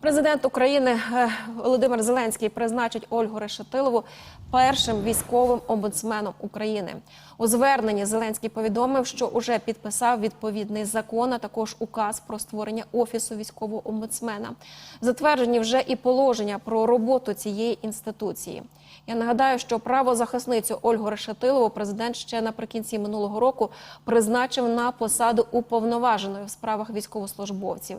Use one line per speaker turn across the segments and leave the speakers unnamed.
Президент України е, Володимир Зеленський призначить Ольгу Решетилову першим військовим омбудсменом України. У зверненні Зеленський повідомив, що уже підписав відповідний закон, а також указ про створення офісу військового омбудсмена. Затверджені вже і положення про роботу цієї інституції. Я нагадаю, що правозахисницю Ольгу Решетилову президент ще наприкінці минулого року призначив на посаду уповноваженої в справах військовослужбовців.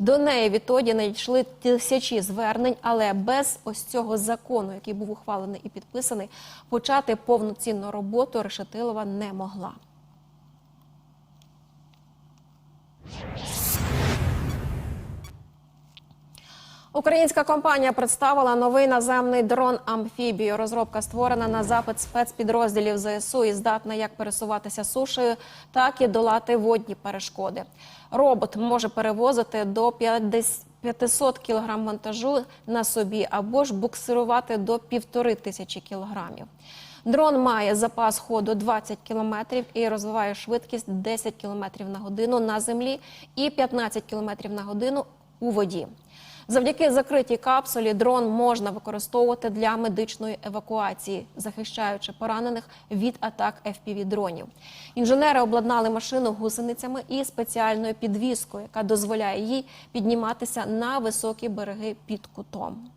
До неї відтоді надійшли тисячі звернень, але без ось цього закону, який був ухвалений і підписаний, почати повноцінну роботу Решетилова не могла. Українська компанія представила новий наземний дрон амфібію. Розробка створена на запит спецпідрозділів ЗСУ і здатна як пересуватися сушею, так і долати водні перешкоди. Робот може перевозити до 50 500 кг вантажу на собі або ж буксирувати до півтори тисячі кілограмів. Дрон має запас ходу 20 км і розвиває швидкість 10 км на годину на землі і 15 км на годину у воді. Завдяки закритій капсулі дрон можна використовувати для медичної евакуації, захищаючи поранених від атак fpv дронів. Інженери обладнали машину гусеницями і спеціальною підвіскою, яка дозволяє їй підніматися на високі береги під кутом.